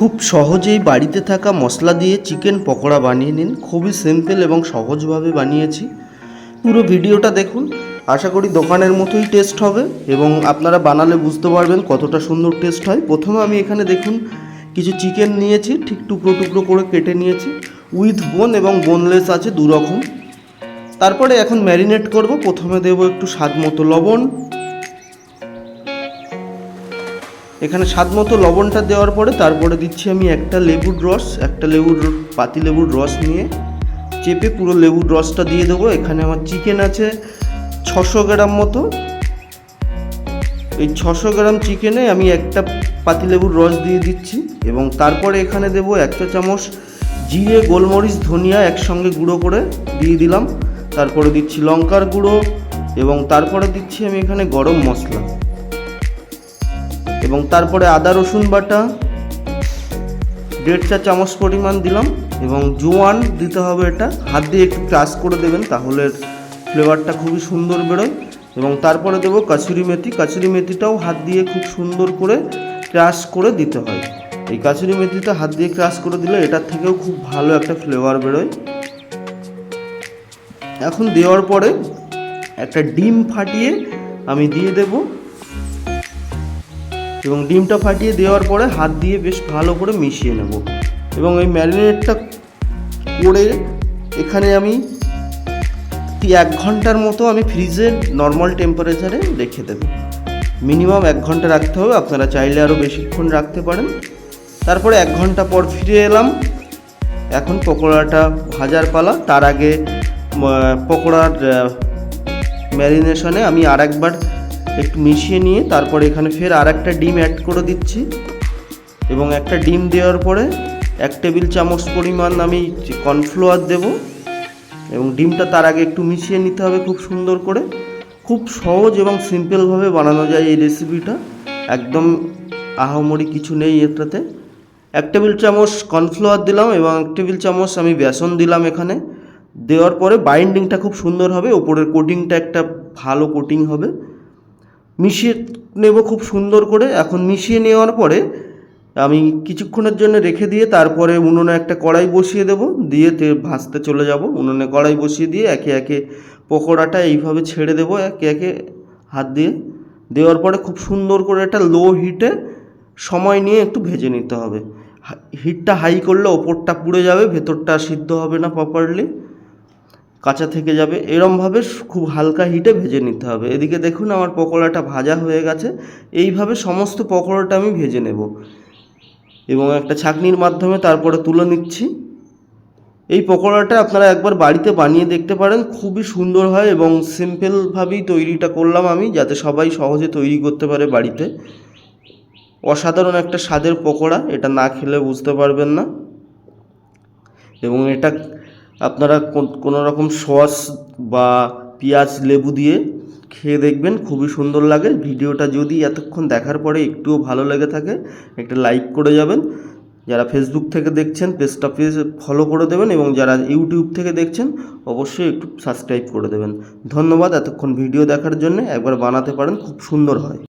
খুব সহজেই বাড়িতে থাকা মশলা দিয়ে চিকেন পকোড়া বানিয়ে নিন। খুবই সিম্পল এবং সহজভাবে বানিয়েছি। পুরো ভিডিওটা দেখুন। আশা করি দোকানের মতোই টেস্ট হবে এবং আপনারা বানালে বুঝতে পারবেন কতটা সুন্দর টেস্ট হয়। প্রথমে আমি এখানে দেখুন, কিছু চিকেন নিয়েছি, ঠিক টুকরো টুকরো করে কেটে নিয়েছি। উইথ বোন এবং বোনলেস আছে দু রকম তারপরে এখন ম্যারিনেট করব। প্রথমে দেবো একটু স্বাদ মতো লবণ। এখানে স্বাদ মতো লবণটা দেওয়ার পরে তারপরে দিচ্ছি আমি একটা লেবুর রস, একটা লেবুর পাতি লেবুর রস নিয়ে চেপে পুরো লেবুর রসটা দিয়ে দেবো। এখানে আমার চিকেন আছে ছশো গ্রাম মতো। এই ছশো গ্রাম চিকেনে আমি একটা পাতিলেবুর রস দিয়ে দিচ্ছি এবং তারপরে এখানে দেবো একটা চামচ জিরে, গোলমরিচ, ধনিয়া একসঙ্গে গুঁড়ো করে দিয়ে দিলাম। তারপরে দিচ্ছি লঙ্কার গুঁড়ো এবং তারপরে দিচ্ছি আমি এখানে গরম মশলা। এবং তারপরে আদা, রসুন বাটা, দেড় চা চামচ পরিমাণ দিলাম এবং জোয়ান দিতে হবে এটা। হাত দিয়ে একটু ক্রাশ করে দেবেন তাহলে ফ্লেভারটা খুবই সুন্দর বেরোয়। এবং তারপরে দেবো কাসুরি মেথি। কাসুরি মেথিটাও হাত দিয়ে খুব সুন্দর করে ক্রাশ করে দিতে হয়। এই কাসুরি মেথিটা হাত দিয়ে ক্রাশ করে দিলে এটার থেকেও খুব ভালো একটা ফ্লেভার বেরোয়। এখন দেওয়ার পরে একটা ডিম ফাটিয়ে আমি দিয়ে দেবো। এবং ডিমটা ফাটিয়ে দেওয়ার পরে হাত দিয়ে বেশ ভালো করে মিশিয়ে নেব। এবং এই ম্যারিনেটটা করে এখানে আমি এক ঘণ্টার মতো আমি ফ্রিজে নর্মাল টেম্পারেচারে রেখে দেবো। মিনিমাম এক ঘণ্টা রাখতে হবে, আপনারা চাইলে আরও বেশিক্ষণ রাখতে পারেন। তারপরে এক ঘণ্টা পর ফিরে এলাম। এখন পকোড়াটা ভাজার পালা। তার আগে পকোড়ার ম্যারিনেশনে আমি আর একবার একটু মিশিয়ে নিয়ে তারপরে এখানে ফের আর একটা ডিম অ্যাড করে দিচ্ছি। এবং একটা ডিম দেওয়ার পরে এক টেবিল চামচ পরিমাণ আমি কর্নফ্লাওয়ার দেব। এবং ডিমটা তার আগে একটু মিশিয়ে নিতে হবে খুব সুন্দর করে। খুব সহজ এবং সিম্পলভাবে বানানো যায় এই রেসিপিটা একদম আহামরি কিছু নেই এটাতে। এক টেবিল চামচ কর্নফ্লাওয়ার দিলাম এবং এক টেবিল চামচ আমি বেসন দিলাম এখানে। দেওয়ার পরে বাইন্ডিংটা খুব সুন্দর হবে। ওপরের কোটিংটা একটা ভালো কোটিং হবে। মিশিয়ে নেব খুব সুন্দর করে। এখন মিশিয়ে নেওয়ার পরে আমি কিছুক্ষণের জন্য রেখে দিয়ে তারপরে উনুনে একটা কড়াই বসিয়ে দেব। দিয়ে তে ভাজতে চলে যাব। উনুনে কড়াই বসিয়ে দিয়ে একে একে পকোড়াটা এইভাবে ছেড়ে দেবো একে একে হাত দিয়ে। দেওয়ার পরে খুব সুন্দর করে একটা লো হিটে সময় নিয়ে একটু ভেজে নিতে হবে। হিটটা হাই করলে ওপরটা পুড়ে যাবে, ভেতরটা সিদ্ধ হবে না প্রপারলি কাঁচা থেকে যাবে। এরমভাবে খুব হালকা হিটে ভেজে নিতে হবে। এদিকে দেখুন আমার পকোড়াটা ভাজা হয়ে গেছে। এইভাবে সমস্ত পকোড়াটা আমি ভেজে নেব। এবং একটা ছাঁকনির মাধ্যমে তারপরে তুলে নিচ্ছি। এই পকোড়াটা আপনারা একবার বাড়িতে বানিয়ে দেখতে পারেন। খুবই সুন্দর হয় এবং সিম্পলভাবেই তৈরিটা করলাম আমি, যাতে সবাই সহজে তৈরি করতে পারে বাড়িতে। অসাধারণ একটা স্বাদের পকোড়া, এটা না খেলে বুঝতে পারবেন না। এবং এটা আপনারা কোন- রকম সস বা পেঁয়াজ লেবু দিয়ে খেয়ে দেখবেন, খুবই সুন্দর লাগে। ভিডিওটা যদি এতক্ষণ দেখার পরে একটুও ভালো লেগে থাকে, একটা লাইক করে যাবেন। যারা ফেসবুক থেকে দেখছেন, পেজটা পেজ ফলো করে দেবেন এবং যারা ইউটিউব থেকে দেখছেন, অবশ্যই একটু সাবস্ক্রাইব করে দেবেন। ধন্যবাদ, এতক্ষণ ভিডিও দেখার জন্য। একবার বানাতে পারেন, খুব সুন্দর হয়।